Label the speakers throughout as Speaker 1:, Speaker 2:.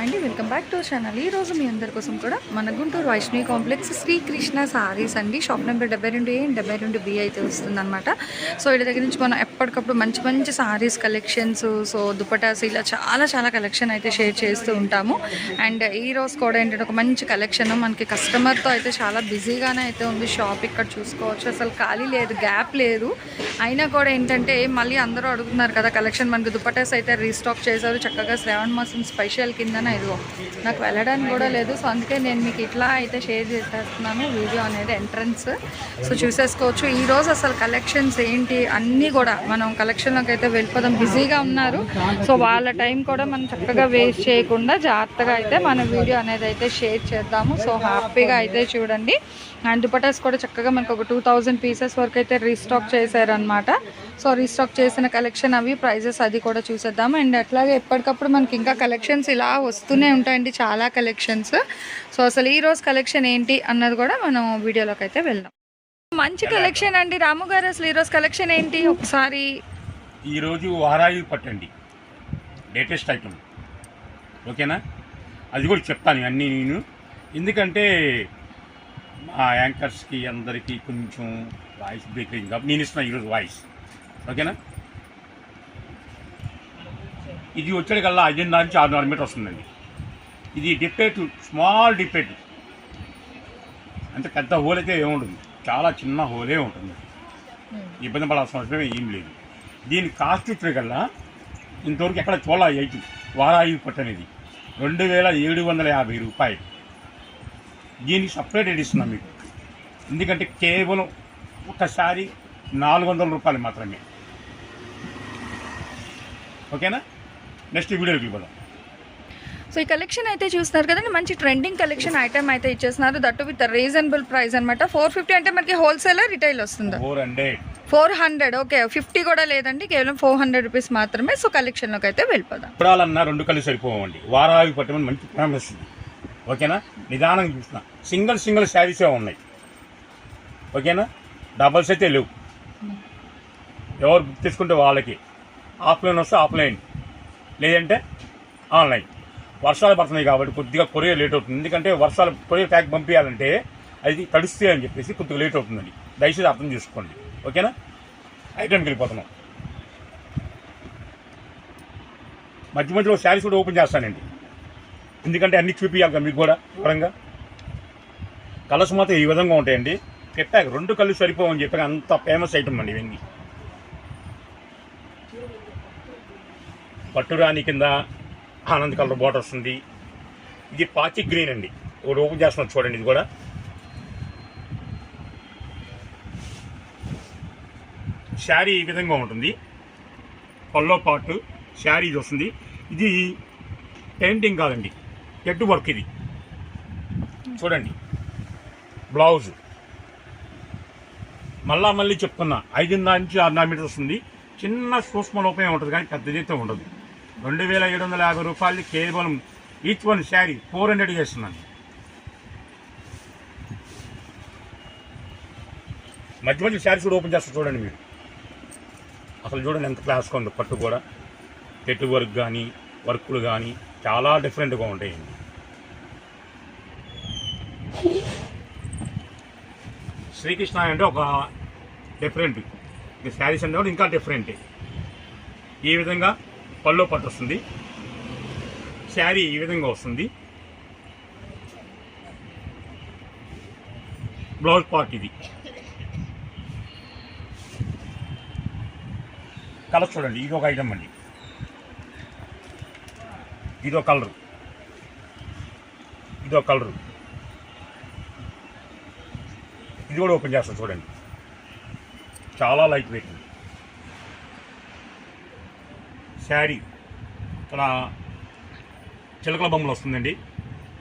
Speaker 1: అండి welcome back to channel. ఈ రోజు మీ అందరి కోసం కూడా మన గుంటూరు వైష్ణవి కాంప్లెక్స్ శ్రీకృష్ణ సారీస్ అండి. షాప్ నెంబర్ డెబ్బై రెండు ఏ డెబ్బై రెండు బి అయితే వస్తుందన్నమాట. సో వీళ్ళ దగ్గర నుంచి మనం ఎప్పటికప్పుడు మంచి మంచి సారీస్ కలెక్షన్స్ సో దుపటాస్ ఇలా చాలా చాలా కలెక్షన్ అయితే షేర్ చేస్తూ ఉంటాము. అండ్ ఈ రోజు కూడా ఏంటంటే ఒక మంచి కలెక్షన్. మనకి కస్టమర్తో అయితే చాలా బిజీగానే అయితే ఉంది షాప్. ఇక్కడ చూసుకోవచ్చు. అసలు ఖాళీ లేదు గ్యాప్ లేదు. అయినా కూడా ఏంటంటే మళ్ళీ అందరూ అడుగుతున్నారు కదా కలెక్షన్ మనకి దుపటాస్ అయితే రీస్టాక్ చేశారు. చక్కగా శ్రావణ మాసం స్పెషల్ కింద కిందన ఇదిగో నాకు వెళ్ళడానికి కూడా లేదు. సో అందుకే నేను మీకు ఇట్లా అయితే షేర్ చేసేస్తున్నాను వీడియో అనేది ఎంట్రన్స్. సో చూసేసుకోవచ్చు. ఈరోజు అసలు కలెక్షన్స్ ఏంటి? అన్నీ కూడా మనం కలెక్షన్లోకి అయితే వెళ్ళిపోదాం. బిజీగా ఉన్నారు. సో వాళ్ళ టైం కూడా మనం చక్కగా వేస్ట్ చేయకుండా జాగ్రత్తగా అయితే మన వీడియో అనేది అయితే షేర్ చేద్దాము. సో హ్యాపీగా అయితే చూడండి. అండ్ దుపటాస్ కూడా చక్కగా మనకు ఒక టూ థౌజండ్ పీసెస్ వరకు అయితే రీస్టాక్ చేశారనమాట సో రీస్టాక్ చేసిన కలెక్షన్ అవి ప్రైజెస్ అది కూడా చూసేద్దాం అండ్ అట్లాగే ఎప్పటికప్పుడు మనకి ఇంకా కలెక్షన్స్ ఇలా వస్తూనే ఉంటాయండి చాలా కలెక్షన్స్ సో అసలు ఈ రోజు కలెక్షన్ ఏంటి అన్నది కూడా మనం వీడియోలోకి అయితే వెళ్దాం. మంచి కలెక్షన్ అండి రాము గారు అసలు ఈరోజు కలెక్షన్ ఏంటి? ఒకసారి
Speaker 2: ఈరోజు వారాయి పట్టండి లేటెస్ట్ ఐటమ్ ఓకేనా? అది కూడా చెప్తాను అన్నీ నేను. ఎందుకంటే మా యాంకర్స్కి అందరికీ కొంచెం వాయిస్ బ్రేక్ అయింది. కాబట్టి నేను ఇస్తున్నా ఈరోజు వాయిస్ ఓకేనా? ఇది వచ్చేటికల్లా ఐదున్నర నుంచి ఆరున్నర మీటర్ వస్తుందండి. ఇది డిప్పేట్ స్మాల్ డిప్పేట్ అంటే పెద్ద హోల్ అయితే ఏముండదు చాలా చిన్న హోలే ఉంటుంది. ఇబ్బంది పడాల్సిన అవసరం ఏం లేదు. దీని కాస్ట్ వచ్చేకల్లా ఇంతవరకు ఎక్కడ చూడాల ఎయిట్ వారాయి పట్టు అనేది. రెండు వేల ఏడు వందల యాభై రూపాయలు. దీనికి సపరేట్ ఇస్తున్నాం మీకు. ఎందుకంటే కేవలం ఒకసారి నాలుగు వందల రూపాయలు మాత్రమే. ఓకేనా? నెక్స్ట్ వీడియోకి వెళ్ళిపోదాం.
Speaker 1: సో ఈ కలెక్షన్ అయితే చూస్తున్నారు కదండి మంచి ట్రెండింగ్ కలెక్షన్ ఐటమ్ అయితే ఇచ్చేస్తున్నారు. దట్టు విత్ రీజనబుల్ ప్రైస్ అనమాట ఫోర్ ఫిఫ్టీ అంటే మనకి హోల్సేలర్ రిటైల్ వస్తుందా?
Speaker 2: Four hundred
Speaker 1: four hundred okay fifty కూడా లేదండి కేవలం ఫోర్ హండ్రెడ్ రూపీస్ మాత్రమే. సో కలెక్షన్లోకి అయితే వెళ్ళిపోదాం.
Speaker 2: చూడాలన్నా రెండు కళ్ళు సరిపోవండి. వారావి పట్టమని మంచి ఫేమస్ ఓకేనా నిదానంగా చూస్తున్నా. సింగిల్ సింగిల్ శారీసే ఉన్నాయి? ఓకేనా డబల్స్ అయితే లేవు. ఎవరు బుక్ చేసుకుంటే వాళ్ళకి. ఆఫ్లైన్ వస్తే ఆఫ్లైన్ లేదంటే ఆన్లైన్. వర్షాలు పడుతున్నాయి కాబట్టి కొద్దిగా కొరియర్ లేట్ అవుతుంది. ఎందుకంటే వర్షాలు కొరియర్ ప్యాక్ పంపించాలంటే అది తడుస్తాయి అని చెప్పేసి కొద్దిగా లేట్ అవుతుందండి. దయచేసి అర్థం చేసుకోండి. ఓకేనా? ఐటెంకి వెళ్ళిపోతున్నాం. మధ్య మధ్యలో శారీస్ కూడా ఓపెన్ చేస్తానండి. ఎందుకంటే అన్ని చూపించాలి కదా మీకు కూడా వివరంగా కలర్స్ మాత్రం ఈ విధంగా ఉంటాయండి. చెప్పాక రెండు కళ్ళు సరిపోవని చెప్పాక అంత ఫేమస్ ఐటమ్ అండి ఇవన్నీ. పట్టురాణి కింద ఆనంద్ కలర్ బాటర్ వస్తుంది. ఇది పాచి గ్రీన్ అండి. ఒకటి ఓపెన్ చేస్తున్నాం చూడండి ఇది కూడా. శారీ ఈ విధంగా ఉంటుంది. పల్లో పాటు శారీ ఇది వస్తుంది. ఇది పెయింటింగ్ కాదండి. హెడ్ వర్క్ ఇది. చూడండి. బ్లౌజ్. మళ్ళా మళ్ళీ చెప్తున్నా. ఐదున్నర నుంచి ఆరున్నర మీటర్ వస్తుంది. చిన్న సూక్ష్మ లోపమే ఉంటుంది కానీ పెద్దదైతే ఉండదు. రెండు వేల ఏడు వందల యాభై రూపాయలు కేవలం each one saree four hundred చేస్తున్నాను. మధ్య మధ్య శారీస్ కూడా ఓపెన్ చేస్తారు చూడండి మీరు. అసలు చూడండి ఎంత క్లాస్గా ఉంది పట్టు కూడా. పెట్టు వర్క్ కానీ వర్కులు కానీ చాలా డిఫరెంట్గా ఉంటాయండి శ్రీకృష్ణ అంటే ఒక డిఫరెంట్ శారీస్ అంటే కూడా ఇంకా డిఫరెంట్ ఈ విధంగా పల్లో పట్టు వస్తుంది. శారీ ఈ విధంగా వస్తుంది. బ్లౌజ్ పార్ట్ ఇది. కలర్ చూడండి ఇది ఒక ఐటమ్ అండి. ఇదో కలరు. ఇదో కలరు. ఇది కూడా ఓపెన్ చేస్తాను చూడండి. చాలా లైట్ వెయిట్ ఉంది. శారీ. ఇక్కడ చిలకల బొమ్మలు వస్తుందండి.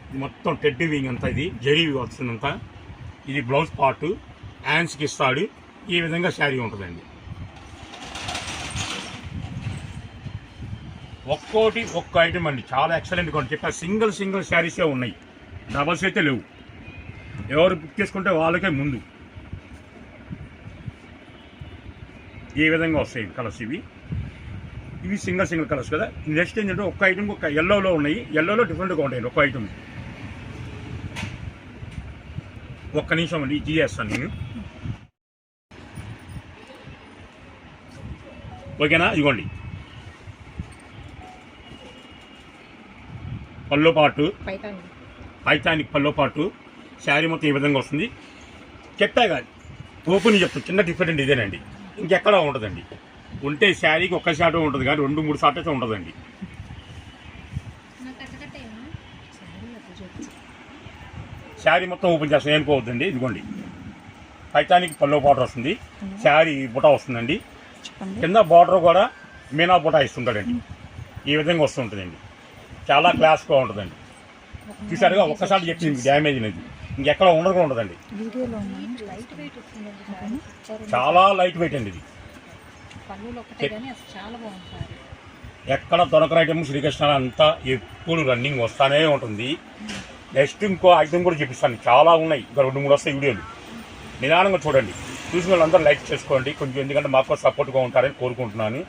Speaker 2: ఇది మొత్తం టెడ్డీ వింగ్ అంతా ఇది జరీ వస్తుందంతా. ఇది బ్లౌజ్ పార్ట్ హ్యాండ్స్కి ఇస్తాడు. ఈ విధంగా శారీ ఉంటుందండి. ఒక్కోటి ఒక్క ఐటమ్ అండి. చాలా ఎక్సలెంట్గా ఉంటుంది చెప్పా సింగిల్ సింగిల్ శారీసే ఉన్నాయి. డబల్స్ అయితే లేవు. ఎవరు బుక్ చేసుకుంటే వాళ్ళకే ముందు. ఈ విధంగా వస్తాయి కలర్స్ ఇవి. ఇవి సింగిల్ సింగిల్ కలర్స్ కదా. నెక్స్ట్ ఏంటంటే ఒక్క ఐటమ్ ఒక ఎల్లోలో ఉన్నాయి. ఎల్లోలో డిఫరెంట్గా ఉంటాయి. ఒక్క ఐటమ్ ఒక్క నిమిషం అండి. ఇది చేస్తాను నేను. ఓకేనా? ఇదిగోండి. పల్లో పాటు పైతానికి పల్లో పాటు శారీ మొత్తం ఈ విధంగా వస్తుంది. చెప్పా కాదు. ఓపెన్ చెప్తాను. చిన్న డిఫరెంట్ ఇదేనండి ఇంకెక్కడా ఉండదండి. ఉంటే శారీకి ఒక్క షాట్ ఉంటుంది కానీ రెండు మూడు షాట్ అయితే ఉండదండి శారీ మొత్తం ఓపెన్ చేస్తాను ఏనుకోవద్దండి ఇదిగోండి. పైతానికి పల్లో బార్డర్ వస్తుంది. శారీ బుటా వస్తుందండి. కింద బార్డర్ కూడా మీనా బుటా ఇస్తుంటాడండి. ఈ విధంగా వస్తుంటుందండి. చాలా క్లాస్గా ఉంటుందండి. చూసారుగా ఒక్కసారి చెప్పింది డ్యామేజ్ అనేది. ఇంకెక్కడ ఉండదు కూడా ఉండదండి చాలా లైట్ వెయిట్ అండి ఇది.
Speaker 3: పనులు ఒకటే కానీ అసలు చాలా బాగుంటుంది.
Speaker 2: ఎక్కడ దొరకని ఐటమ్ శ్రీకృష్ణ అంతా ఎప్పుడు రన్నింగ్ వస్తానే ఉంటుంది. నెక్స్ట్ ఇంకో ఐటమ్ కూడా చూపిస్తాను. చాలా ఉన్నాయి. ఇంకా రెండు మూడు వస్తాయి వీడియోలు. నిదానంగా చూడండి. చూసిన వాళ్ళందరూ లైక్ చేసుకోండి. కొంచెం ఎందుకంటే మాకు సపోర్ట్గా ఉంటారని కోరుకుంటున్నాను.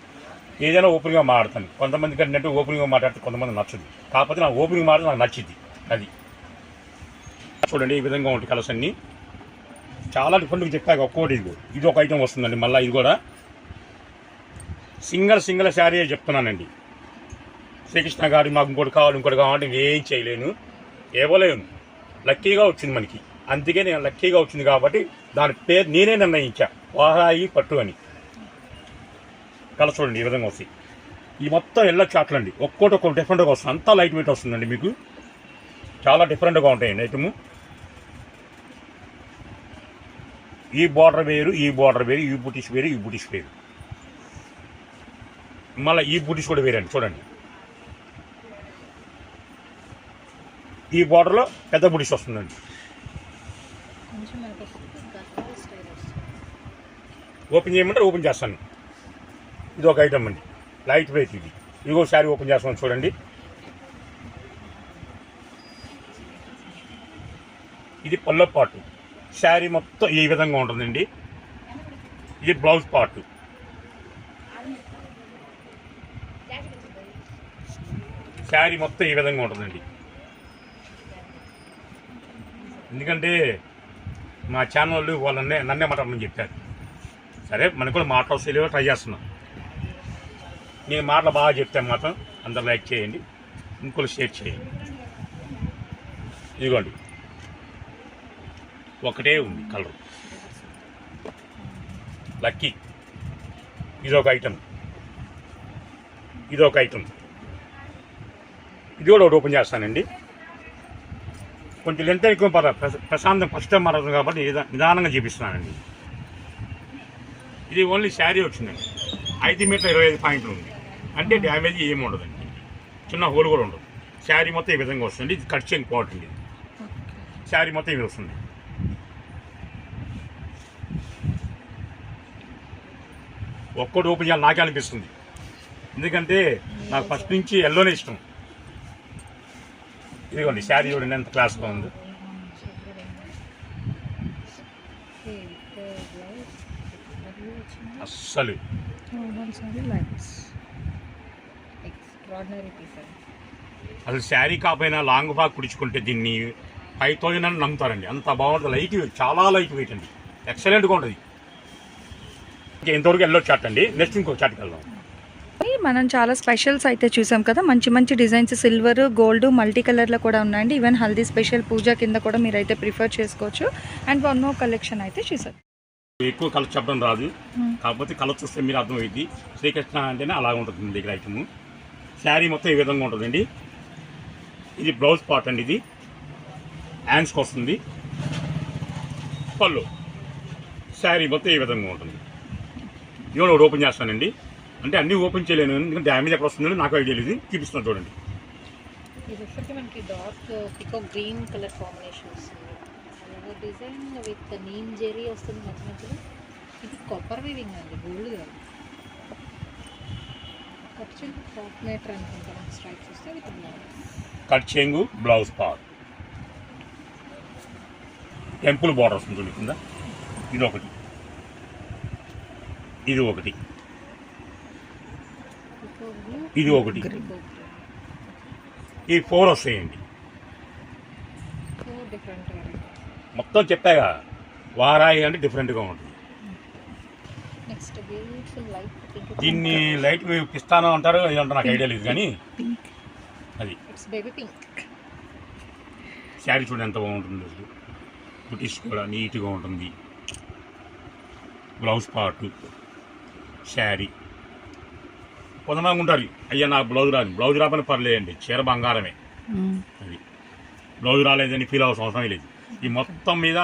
Speaker 2: ఏదైనా ఓపెన్గా మాట్లాడతాను. కొంతమంది కంటే ఓపెన్గా మాట్లాడితే కొంతమంది నచ్చదు. కాకపోతే నా ఓపెన్గా మాట్లాడితే నాకు నచ్చింది. అది. చూడండి ఈ విధంగా ఉంటాయి కలర్స్ అన్నీ. చాలా డిఫరెంట్గా చెప్పాక ఒక్కోటి ఇది. ఇది ఒక ఐటమ్ వస్తుందండి. మళ్ళీ ఇది కూడా. సింగల్ సింగల్ శారీ చెప్తున్నానండి. శ్రీకృష్ణ గారి మాకు ఇంకోటి కావాలి ఇంకోటి కావాలంటే ఏం చేయలేను. ఇవ్వలేను లక్కీగా వచ్చింది మనకి. అందుకే నేను లక్కీగా వచ్చింది కాబట్టి దాని పేరు నేనే నిర్ణయించా. వాహాయి పట్టు అని. కల చూడండి ఈ విధంగా వస్తాయి. ఈ మొత్తం ఎల్ల చాట్లు అండి. ఒక్కోటి ఒక్కొక్క డిఫరెంట్గా వస్తుంది. అంతా లైట్ వెయిట్ వస్తుందండి మీకు. చాలా డిఫరెంట్గా ఉంటాయండి ఐటము ఈ బార్డర్ వేరు ఈ బార్డర్ వేరు ఈ బుటీస్ వేరు ఈ బుటీస్ వేరు. మళ్ళీ ఈ బుటీస్ కూడా వేరండి చూడండి. ఈ బార్డర్లో పెద్ద బుటీస్ వస్తుందండి. ఓపెన్ చేయమంటే ఓపెన్ చేస్తాను. ఇది ఒక ఐటమ్ అండి. లైట్ వెయిట్ ఇది. ఇదిగో శారీ ఓపెన్ చేస్తాను చూడండి. ఇది పల్లో పాటు. శారీ మొత్తం ఈ విధంగా ఉంటుందండి. ఇది బ్లౌజ్ పార్ట్ శారీ మొత్తం ఈ విధంగా ఉంటుందండి. ఎందుకంటే మా ఛానల్ వాళ్ళు నన్నే మాట్లాడమని చెప్పారు. సరే మనకు కూడా మాటలు తెలియదు ట్రై చేస్తున్నాం. నేను మాటలు బాగా చెప్తాను మాత్రం అందరు లైక్ చేయండి ఇంకోళ్ళు షేర్ చేయండి. ఇదిగోండి. ఒకటే ఉంది కలర్. లక్కీ. ఇది ఒక ఐటమ్. ఇది ఒక ఐటమ్. ఇది కూడా ఒకటి ఓపెన్ చేస్తానండి. కొంచెం లెంత్ ఎక్కువ పద ప్రశాంతం ఫస్ట్ టైం కాబట్టి నిదా- నిదానంగా చూపిస్తున్నానండి. ఇది ఓన్లీ శారీ వచ్చిందండి. ఐదు మీటర్ ఇరవై ఐదు పాయింట్లు ఉంది. అంటే డ్యామేజ్ ఏమి ఉండదండి. చిన్న హోల్ కూడా ఉండదు. శారీ మొత్తం ఈ విధంగా వస్తుంది. ఇది కట్ చేయండి పోవటం శారీ మొత్తం ఇది వస్తుంది. ఒక్కటి ఓపెన్ చేయాలి. నాకే అనిపిస్తుంది. ఎందుకంటే నాకు ఫస్ట్ నుంచి ఎల్లోనే ఇష్టం. ఇదిగోండి శారీ చూడండి ఎంత క్లాస్గా ఉంది. అస్సలు. అసలు శారీ కాకపోయినా లాంగ్ ఫ్రాక్ కుడుచుకుంటే దీన్ని ఫైవ్ థౌజండ్ అని నమ్ముతారండి. అంత బాగుంటుంది. లైట్ వెయిట్ చాలా లైట్ వెయిట్ అండి. ఎక్సలెంట్గా ఉంటుంది. ఇంకా ఇంతవరకు వెళ్ళొచ్చు చాట్ అండి? నెక్స్ట్ ఇంకో చాట్కి వెళ్దాం.
Speaker 1: మనం చాలా స్పెషల్స్ అయితే చూసాం కదా. మంచి మంచి డిజైన్స్ సిల్వర్ గోల్డ్ మల్టీ కలర్లో కూడా ఉన్నాయండి. ఈవెన్ హల్దీ స్పెషల్ పూజ కింద కూడా మీరు అయితే ప్రిఫర్ చేసుకోవచ్చు. అండ్ వన్ మోర్ కలెక్షన్ అయితే చూసారు
Speaker 2: ఎక్కువ కలర్ చెప్పడం రాదు. కాకపోతే కలర్ చూస్తే మీరు అర్థమైంది శ్రీకృష్ణ అంటేనే అలా ఉంటుంది మీ దగ్గర ఐటమ్. శారీ మొత్తం ఈ విధంగా ఉంటుందండి. ఇది బ్లౌజ్ పార్ట్ అండి ఇది. హ్యాండ్స్కి వస్తుంది. పళ్ళు. శారీ మొత్తం ఈ విధంగా ఉంటుంది. ఒకటి ఓపెన్ చేస్తానండి. అంటే అన్నీ ఓపెన్ చేయలేను. ఎందుకంటే డ్యామేజ్ ఎక్కడ వస్తుందని నాకు ఐడియా లేదు. చూపిస్తున్నాను చూడండి.
Speaker 3: ఇది వచ్చేసరికి మనకి dark pico green colour combination వస్తుంది. అలాగే డిజైన్ విత్ నీమ్ జెరీ వస్తుంది మధ్య మధ్యలో. ఇది కాపర్ వీవింగ్ అండి గోల్డ్ కాదు. మీటర్ అనుకుంటాను స్ట్రైప్స్ వస్తే విత్ బ్లౌజ్
Speaker 2: కట్ చేంగు బ్లౌజ్ పార్ట్ టెంపుల్ బార్డర్ వస్తుంది చూడండి కింద. ఇది ఒకటి. ఇది ఒకటి. ఇది ఒకటి. ఈ ఫోర్ వస్తాయండి. మొత్తం చెప్పాగా వారాయి అంటే డిఫరెంట్గా ఉంటుంది.
Speaker 3: లైట్
Speaker 2: దీన్ని లైట్ ఇస్తాను అంటారు ఏమంటారు నాకు ఐడియా లేదు కానీ అది. శారీ చూడండి ఎంత బాగుంటుంది అసలు. బుటీస్ కూడా నీట్గా ఉంటుంది. Blouse part saree. కొంతమంది ఉంటారు. అయ్యా నాకు బ్లౌజ్ రాదు. బ్లౌజ్ రాపని పర్లేదండి. చీర బంగారమే. అది. బ్లౌజ్ రాలేదని ఫీల్ అవ్వాల్సిన అవసరం లేదు. ఈ మొత్తం మీద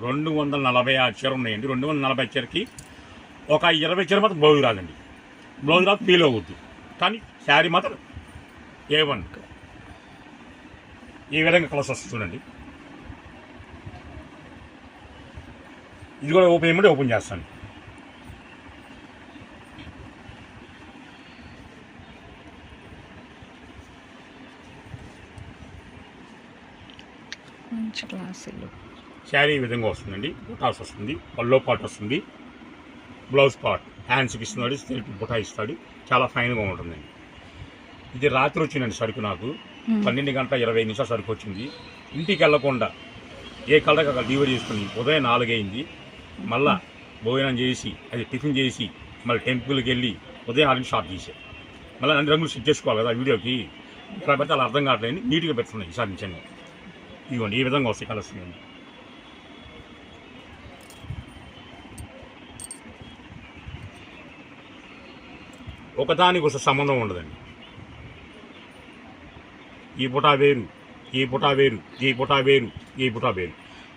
Speaker 2: రెండు వందల నలభై ఆరు చీర ఉన్నాయండి. రెండు వందల నలభై చీరకి ఒక ఇరవై చీర మాత్రం బ్లౌజ్ రాదండి. బ్లౌజ్ రాదు ఫీల్ అవ్వద్దు. కానీ శారీ మాత్రం ఏ వన్ ఈ విధంగా కలర్స్ వస్తుంది చూడండి. ఇది కూడా ఓపెన్ చేయమంటే ఓపెన్ చేస్తాను.
Speaker 1: మంచి క్లాసులు.
Speaker 2: శారీ ఈ విధంగా వస్తుందండి. బుటాస్ వస్తుంది. పల్లో పాట్ వస్తుంది. Blouse part. హ్యాండ్స్కి ఇస్తున్నాడు సెల్ఫ్ బుటా ఇస్తాడు. చాలా ఫైన్గా ఉంటుందండి. ఇది రాత్రి వచ్చిందండి సరుకు నాకు. పన్నెండు గంటల ఇరవై నిమిషాలు సరుకు వచ్చింది. ఇంటికి వెళ్ళకుండా ఏ కలర్కి అక్కడ డెలివరీ చేసుకుని ఉదయం నాలుగైంది మళ్ళా భోజనం చేసి అది టిఫిన్ చేసి మళ్ళీ టెంపుల్కి వెళ్ళి ఉదయం ఆరు షాప్ చేసే. మళ్ళీ అన్ని రంగులు సెట్ చేసుకోవాలి కదా వీడియోకి. ఇలా పెడితే అలా అర్థం కావట్లేదు. నీట్గా పెట్టుకున్నాయి ఈసారి నుంచి ఇవ్వండి ఈ విధంగా వస్తాయి కలర్స్ ఇవ్వండి ఒకదానికి ఒక సంబంధం ఉండదండి ఈ పుటా వేరు ఈ పుటా వేరు ఈ పుటా వేరు ఈ పుటా వేరు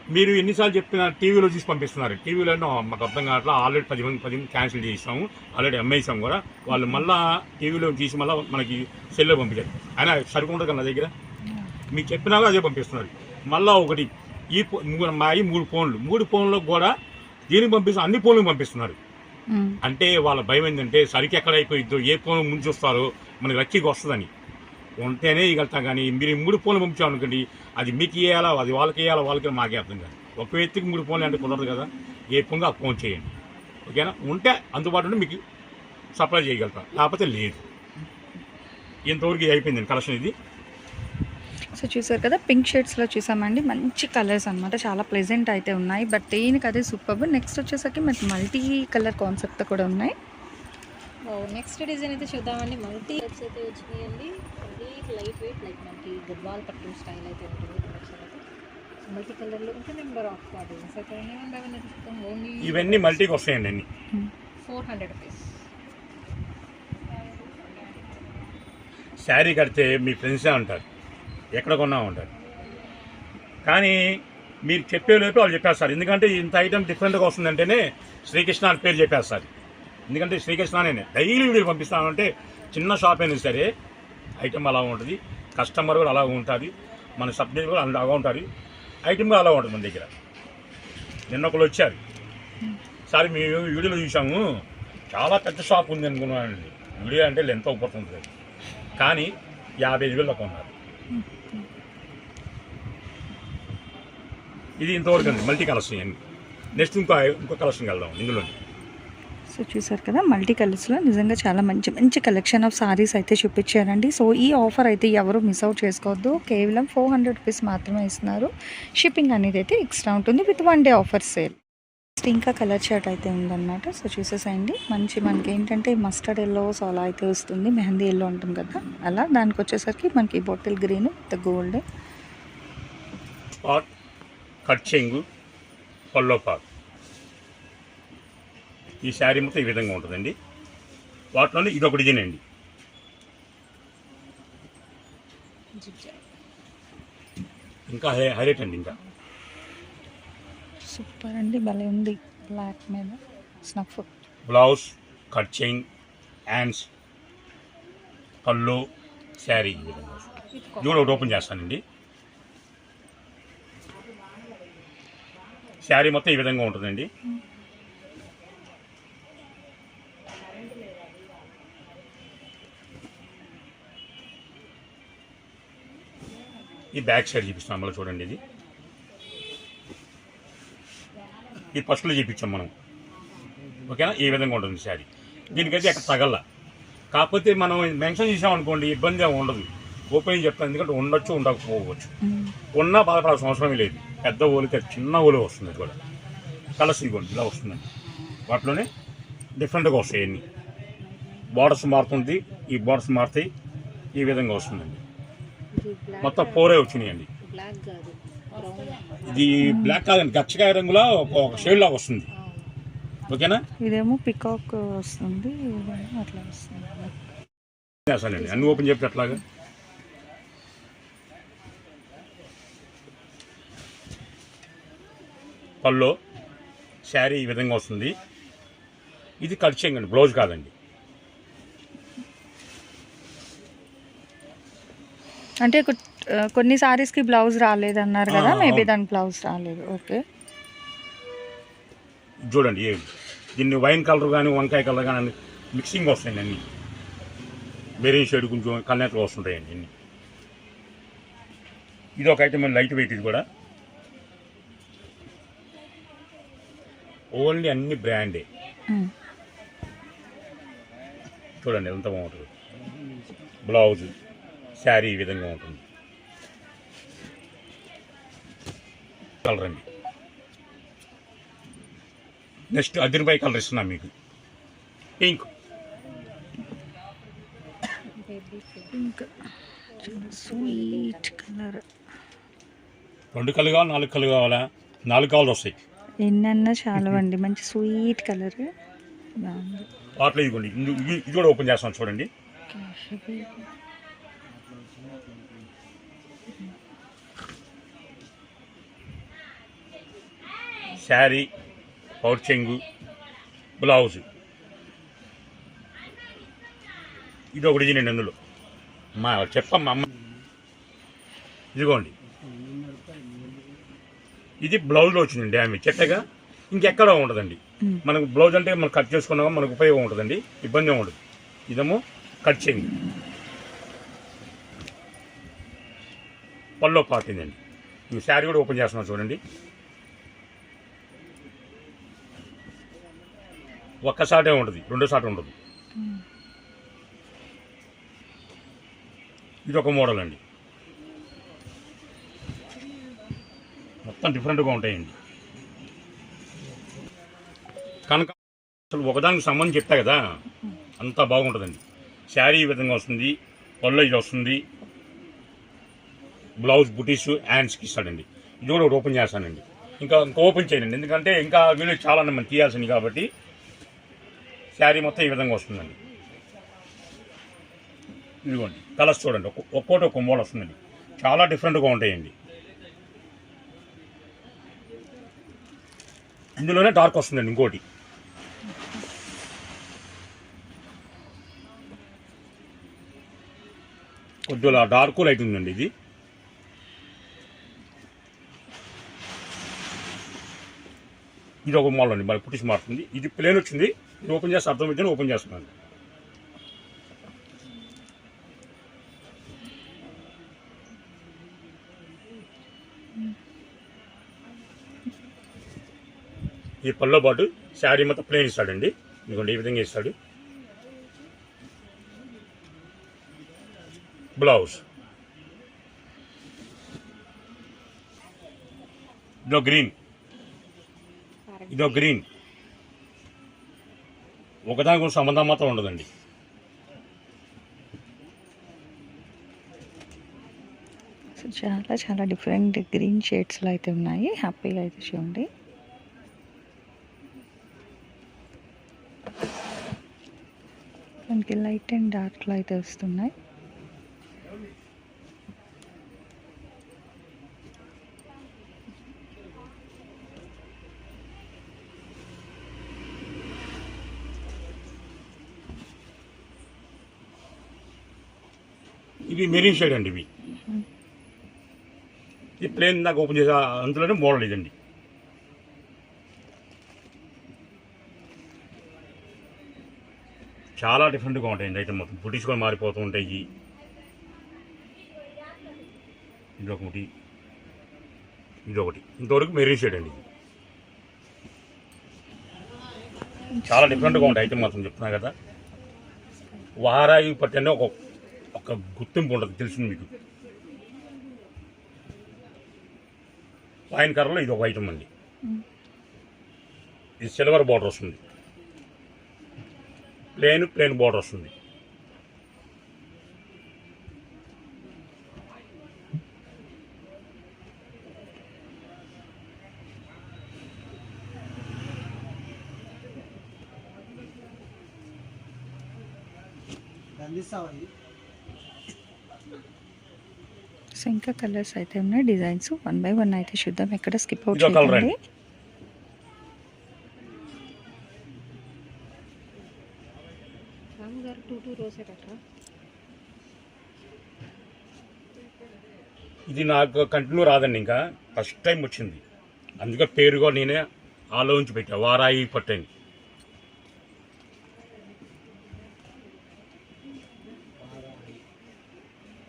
Speaker 2: మీరు ఎన్నిసార్లు చెప్పిన టీవీలో చూసి పంపిస్తున్నారు టీవీలో మాకు అర్థం కావట్లా ఆల్రెడీ పది మంది పది మంది క్యాన్సిల్ చేసాము ఆల్రెడీ అమ్మేసాం కూడా వాళ్ళు మళ్ళా టీవీలో తీసి మళ్ళీ మనకి సెల్లో పంపించారు అయినా సరుకు ఉండదు కదా నా దగ్గర మీకు చెప్పినా కూడా అదే పంపిస్తున్నారు మళ్ళా ఒకటి. ఈ ఫో- మూడు- మా ఈ మూడు ఫోన్లు. మూడు ఫోన్లకు కూడా దీనికి పంపిస్తున్నారు అన్ని ఫోన్లకు పంపిస్తున్నారు. అంటే వాళ్ళ భయం ఏంటంటే సరికి ఎక్కడ అయిపోయిద్దో ఏ ఫోన్ ముందు చూస్తారో మనకి లక్కీకి వస్తుందని. ఉంటేనే ఇగలుగుతాం కానీ మీరు మూడు ఫోన్లు పంపించాం అనుకోండి అది మీకు ఇవ్వాలా అది వాళ్ళకి ఇవ్వాలా వాళ్ళకి మాకే అర్థం కాదు. ఒక వ్యక్తికి మూడు ఫోన్లు అంటే కుదరదు కదా. ఏ ఫోన్గా ఆ ఫోన్ చేయండి. ఓకేనా? ఉంటే అందుబాటులో మీకు సప్లై చేయగలుగుతాం. లేకపోతే లేదు. ఇంతవరకు ఇది అయిపోయింది కలెక్షన్ ఇది.
Speaker 1: సో చూసారు కదా? పింక్ షేడ్స్లో చూసామండి. మంచి కలర్స్ అన్నమాట. చాలా ప్లెజెంట్ అయితే ఉన్నాయి. బట్ దేనికి అదే సూపర్ నెక్స్ట్ వచ్చేసరికి మనకి మల్టీ కలర్ కాన్సెప్ట్ కూడా ఉన్నాయి.
Speaker 3: నెక్స్ట్ డిజైన్ అయితే చూద్దామండి. మల్టీ టైప్స్ అయితే వచ్చినాయండి. కంప్లీట్ లైట్ వెయిట్ లైక్ మనకి గద్వాల్ పట్టు స్టైల్ అయితే ఉంటుంది. కలెక్షన్ అయితే మల్టీ కలర్లో ఇంకా నెంబర్ ఆఫ్ డిజైన్స్ అయితే ఉన్నాయి. ఓన్లీ
Speaker 2: ఇవన్నీ మల్టీకి వస్తాయండి అన్ని.
Speaker 3: ఫోర్ హండ్రెడ్ రూపీస్
Speaker 2: శారీ కడితే మీ ఫ్రెండ్సే ఉంటారు. ఎక్కడ కొన్నా ఉంటారు. కానీ మీరు చెప్పే లోపే వాళ్ళు చెప్పేస్తారు. ఎందుకంటే ఇంత ఐటమ్ డిఫరెంట్గా వస్తుందంటేనే శ్రీకృష్ణ అని పేరు చెప్పేస్తారు. ఎందుకంటే శ్రీకృష్ణ అనే డైలీ వీడియో పంపిస్తానంటే చిన్న షాప్ అయినా సరే ఐటమ్ అలా ఉంటుంది. కస్టమర్ కూడా అలా ఉంటుంది. మన సబ్జెక్ట్ కూడా అలాగా ఉంటుంది. ఐటమ్ కూడా అలా ఉంటుంది మన దగ్గర. నిన్న ఒకరు వచ్చారు. సార్ మేము వీడియోలో చూసాము చాలా పెద్ద షాప్ ఉంది అనుకున్నానండి. వీడియో అంటే ఎంత ఉపడుతుంది కానీ యాభై ఐదు వేలు కొన్నారు ఇది ఇంతవరకు అండి మల్టీ కలర్స్ ఇవన్నీ నెక్స్ట్ ఇంకో ఇంకో కలెక్షన్ వెళ్దాం ఇందులో
Speaker 1: సో చూసారు కదా మల్టీ కలర్స్లో నిజంగా చాలా మంచి మంచి కలెక్షన్ ఆఫ్ సారీస్ అయితే చూపించారండి. సో ఈ ఆఫర్ అయితే ఎవరు మిస్ అవుట్ చేసుకోవద్దు. కేవలం ఫోర్ హండ్రెడ్ రూపీస్ మాత్రమే ఇస్తున్నారు. షిప్పింగ్ అనేది అయితే ఎక్స్ట్రా ఉంటుంది with one day offer sale next ఇంకా కలర్ షర్ట్ అయితే ఉందన్నమాట. సో చూసేసేయండి. మంచి మనకి ఏంటంటే మస్టర్డ్ ఎల్లో సో అలా అయితే వస్తుంది. మెహందీ ఎల్లో ఉంటుంది కదా. అలా దానికి వచ్చేసరికి మనకి bottle green with gold.
Speaker 2: Cut చెంగు పల్లో ఈ శారీ మొత్తం ఈ విధంగా ఉంటుందండి. వాటిలోనే ఇది ఒక డిజైన్ అండి. ఇంకా హై- హైలైట్ అండి ఇంకా.
Speaker 1: సూపర్ అండి భలే ఉంది. బ్లాక్ మీద snuff
Speaker 2: blouse cut chain hands పళ్ళు శారీ. ఇది కూడా ఒకటి ఓపెన్ చేస్తానండి. శారీ మొత్తం ఈ విధంగా ఉంటుందండి. ఈ బ్యాక్ సైడ్ చూపిస్తాం మళ్ళీ చూడండి ఇది. ఈ ఫస్ట్లో చూపించాం మనం. ఓకేనా? ఈ విధంగా ఉంటుంది శారీ. దీనికైతే ఎక్కడ తగల. కాకపోతే మనం మెన్షన్ చేసామనుకోండి ఇబ్బంది ఉండదు. ఓపెన్ చెప్తాను ఎందుకంటే ఉండొచ్చు ఉండకపోవచ్చు. ఉన్నా బాధపడాల్సిన అవసరమే లేదు. పెద్ద ఓలితే చిన్న ఓలి వస్తుంది ఇది కూడా. కలర్స్ ఇవ్వండి ఇలా వస్తుందండి వాటిలోనే డిఫరెంట్గా వస్తాయి అన్ని. బార్డర్స్ మారుతుంది ఈ బార్డర్స్ మారుతాయి ఈ విధంగా వస్తుందండి.
Speaker 3: ఇది
Speaker 2: మొత్తం ఫోరే వచ్చినాయండి.
Speaker 3: బ్లాక్ కాదు. బ్రౌన్
Speaker 2: ఇది బ్లాక్ కాదండి గచ్చకాయ రంగులో ఒక షేడ్ లాగా వస్తుంది. ఓకేనా?
Speaker 1: ఇదేమో పికాక్ వస్తుంది అట్లా వస్తుంది.
Speaker 2: చేస్తానండి అన్ని ఓపెన్ చెప్పి అట్లాగా పల్లో శారీ ఈ విధంగా వస్తుంది. ఇది కట్ చేయండి బ్లౌజ్ కాదండి.
Speaker 1: అంటే కొన్ని సారీస్కి బ్లౌజ్ రాలేదన్నారు కదా
Speaker 2: ఆ,
Speaker 1: మేబీ. దానికి బ్లౌజ్ రాలేదు. ఓకే
Speaker 2: చూడండి ఏం దీన్ని వైన్ కలర్ కానీ వంకాయ కలర్ కానీ మిక్సింగ్ వస్తాయండి అన్ని. మెరీన్ షేడ్ కొంచెం కన్నెట్లు వస్తుంటాయండి అన్ని. ఇది ఒక ఐటమ్ లైట్ వెయిట్ ఇది కూడా. ఓన్లీ అన్ని బ్రాండే
Speaker 1: మ్మ్.
Speaker 2: చూడండి ఎంత బాగుంటుంది. బ్లౌజ్ శారీ ఈ విధంగా ఉంటుంది. కలర్ అండి. నెక్స్ట్ అదిరిపై కలర్ ఇస్తున్నాం మీకు.
Speaker 1: ఇంకా స్వీట్ కలర్.
Speaker 2: రెండు కళ్ళు కావాలి నాలుగు కళ్ళు కావాలా? నాలుగు కలర్ వస్తాయి.
Speaker 1: ఎన్నన్నా చాలు అండి మంచి స్వీట్ కలర్.
Speaker 2: వాటిలో ఇదిగోండి ఇది- కూడా ఓపెన్ చేస్తాం చూడండి. శారీ పౌర్చెంగు బ్లౌజ్. ఇది ఒకటి ఇచ్చిందండి అందులో. మా చెప్పమ్మా అమ్మ. ఇదిగోండి. ఇది బ్లౌజ్లో వచ్చిందండి ఆమె చెప్పాగా ఇంకెక్కడ ఉండదండి. మనకు బ్లౌజ్ అంటే మనం కట్ చేసుకున్నామో మనకు ఉపయోగం ఉంటుందండి. ఇబ్బంది ఉండదు. ఇదేమో కట్ చేయండి పల్లో పాటిందండి ఈ శారీ కూడా ఓపెన్ చేస్తున్నాం చూడండి. ఒక్క సాటే ఉంటుంది రెండో సాట ఉండదు. ఇది ఒక మోడల్ అండి. మొత్తం డిఫరెంట్గా ఉంటాయండి. కనుక అసలు ఒకదానికి సంబంధం చెప్తా కదా అంతా బాగుంటుందండి. శారీ ఈ విధంగా వస్తుంది పళ్ళు ఇది వస్తుంది. బ్లౌజ్ బుటీస్ హ్యాండ్స్కి ఇస్తాడండి. ఇది కూడా ఓపెన్ చేస్తానండి. ఇంకా ఇంకా ఓపెన్ చేయనండి. ఎందుకంటే ఇంకా వీళ్ళు చాలా మనం తీయాల్సింది కాబట్టి శారీ మొత్తం ఈ విధంగా వస్తుందండి. ఇదిగోండి కలర్స్ చూడండి ఒక్కోటి ఒక్కో మోడల్ వస్తుందండి. చాలా డిఫరెంట్గా ఉంటాయండి. ఇందులోనే డార్క్ వస్తుందండి ఇంకోటి. కొద్దిగా డార్క్ లైట్ ఉందండి ఇది. ఇది ఒక మోడల్ అండి మళ్ళీ పుట్టిసి మారుతుంది. ఇది ప్లేన్ వచ్చింది ఇది ఓపెన్ చేస్తే అర్థం అయితే ఓపెన్ చేస్తున్నాను. ఈ పళ్ళో పాటు శారీ మొత్తం ప్లేన్ ఇస్తాడండి. ఎందుకంటే ఈ విధంగా ఇస్తాడు. బ్లౌజ్ ఇదో గ్రీన్ ఇదో గ్రీన్. ఒకదానికి ఒక సంబంధం మాత్రం ఉండదండి.
Speaker 1: సో చాలా చాలా డిఫరెంట్ గ్రీన్ షేడ్స్లో అయితే ఉన్నాయి. హ్యాపీగా అయితే చూడండి. మనకి లైట్ అండ్ డార్క్లో అయితే వస్తున్నాయి.
Speaker 2: మెరీన్ షేడ్ అండి ఇవి. ఈ ప్లేన్ దాకా ఓపెన్ చేసే అందులోనే మోడల్ ఇదండి. చాలా డిఫరెంట్గా ఉంటాయండి అయితే మొత్తం. బుటీస్ కూడా మారిపోతూ ఉంటాయి ఇదొకటి ఇదొకటి ఇంతవరకు మెరీన్ షేడ్ అండి ఇది చాలా డిఫరెంట్గా ఉంటాయి అయితే మాత్రం చెప్తున్నా కదా. వారాయి పట్టి అంటే ఒక ఒక గుర్తింపు ఉండదు తెలిసింది మీకు. పైన కర్రలో ఇది ఒక ఐటమ్ అండి. ఇది సిల్వర్ బార్డర్ వస్తుంది. ప్లేన్ ప్లేన్ బార్డర్ వస్తుంది.
Speaker 1: సో ఇంకా కలర్స్ అయితే ఉన్నాయి. డిజైన్స్ వన్ బై వన్ అయితే చూద్దాం. ఎక్కడ స్కిప్ అవుట్
Speaker 3: కట్టరా
Speaker 2: ఇది నాకు కంటిన్యూ రాదండి ఇంకా. ఫస్ట్ టైం వచ్చింది. అందుకే పేరు కూడా నేనే ఆలోచించి పెట్టా. వారాయి పట్టని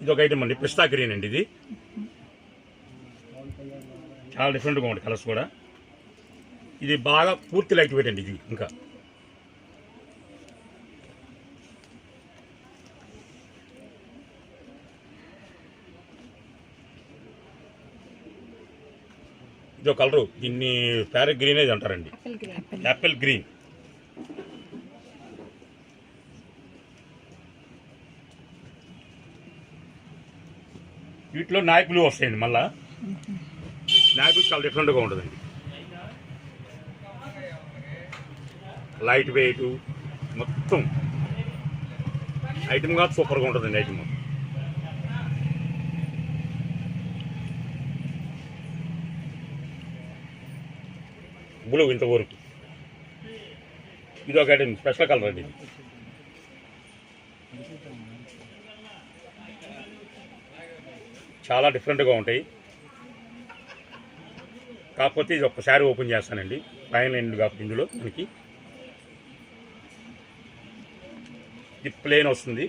Speaker 2: ఇది ఒక ఐటమ్ అండి. పిస్తా గ్రీన్ అండి ఇది. చాలా డిఫరెంట్గా ఉంటుంది కలర్స్ కూడా. ఇది బాగా పూర్తి లైట్ వెయిట్ అండి ఇది ఇంకా. ఇది ఒక కలరు దీన్ని ప్యారెట్ గ్రీన్ అనేది అంటారండి?
Speaker 3: యాపిల్ గ్రీన్
Speaker 2: వీటిలో నాయకులు బ్లూ వస్తాయండి మళ్ళా. నాయకులు చాలా డిఫరెంట్గా ఉంటుందండి. లైట్ వెయిట్ మొత్తం ఐటమ్ కాదు సూపర్గా ఉంటుందండి ఐటమ్ బ్లూ ఇంతవరకు. ఇది ఒక ఐటమ్ స్పెషల్ కలర్ అండి చాలా డిఫరెంట్గా ఉంటాయి. కాకపోతే ఇది ఒక్కసారి ఓపెన్ చేస్తానండి. పైన ఎండ్ కాబట్టి ఇందులో మనకి ఇది ప్లేన్ వస్తుంది.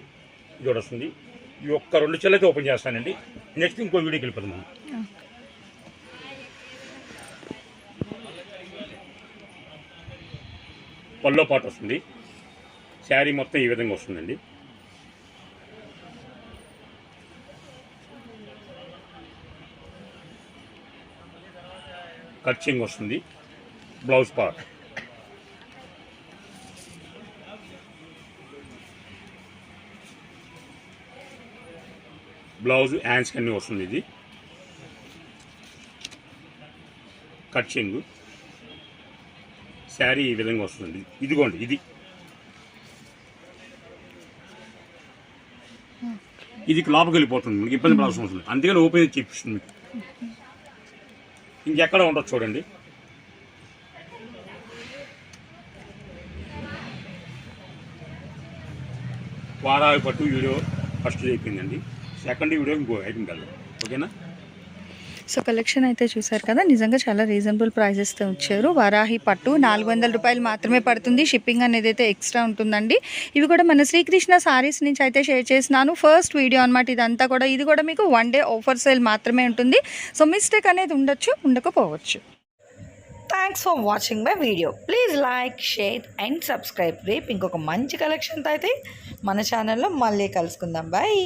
Speaker 2: ఇది కూడా వస్తుంది. ఈ ఒక్క రెండు చెల్లైతే ఓపెన్ చేస్తానండి. నెక్స్ట్ ఇంకో వీడియోకి వెళ్ళిపోతాం మనం. పల్లో పాటు వస్తుంది. శారీ మొత్తం ఈ విధంగా వస్తుందండి. కచ్చింగ్ వస్తుంది. Blouse part. బ్లౌజ్ హ్యాండ్స్ అన్నీ వస్తుంది ఇది. కచ్చింగ్ శారీ ఈ విధంగా వస్తుంది. ఇదిగోండి ఇది. ఇది లోపలికి వెళ్ళిపోతుంది. మీకు ఇబ్బంది పడాల్సిన అవసరం లేదు. అందుకని ఓపెన్ చూపిస్తుంది మీకు. ఇంకెక్కడ ఉండదు చూడండి. వారావి పట్టు వీడియో ఫస్ట్ చెప్పిందండి సెకండ్ వీడియో ఇంకో ఐటమ్ ఓకేనా?
Speaker 1: సో కలెక్షన్ అయితే చూసారు కదా నిజంగా చాలా రీజనబుల్ ప్రైజెస్తో వచ్చారు వరాహి పట్టు నాలుగు వందల రూపాయలు మాత్రమే పడుతుంది. షిప్పింగ్ అనేది అయితే ఎక్స్ట్రా ఉంటుందండి. ఇవి కూడా మన శ్రీకృష్ణ సారీస్ నుంచి అయితే షేర్ చేసినాను. ఫస్ట్ వీడియో అనమాట ఇదంతా కూడా. ఇది కూడా మీకు వన్ డే ఆఫర్ సేల్ మాత్రమే ఉంటుంది. సో మిస్టేక్ అనేది ఉండొచ్చు ఉండకపోవచ్చు.
Speaker 4: Thanks for watching my video please like share and subscribe రేపు ఇంకొక మంచి కలెక్షన్తో అయితే మన ఛానల్లో మళ్ళీ కలుసుకుందాం. బాయ్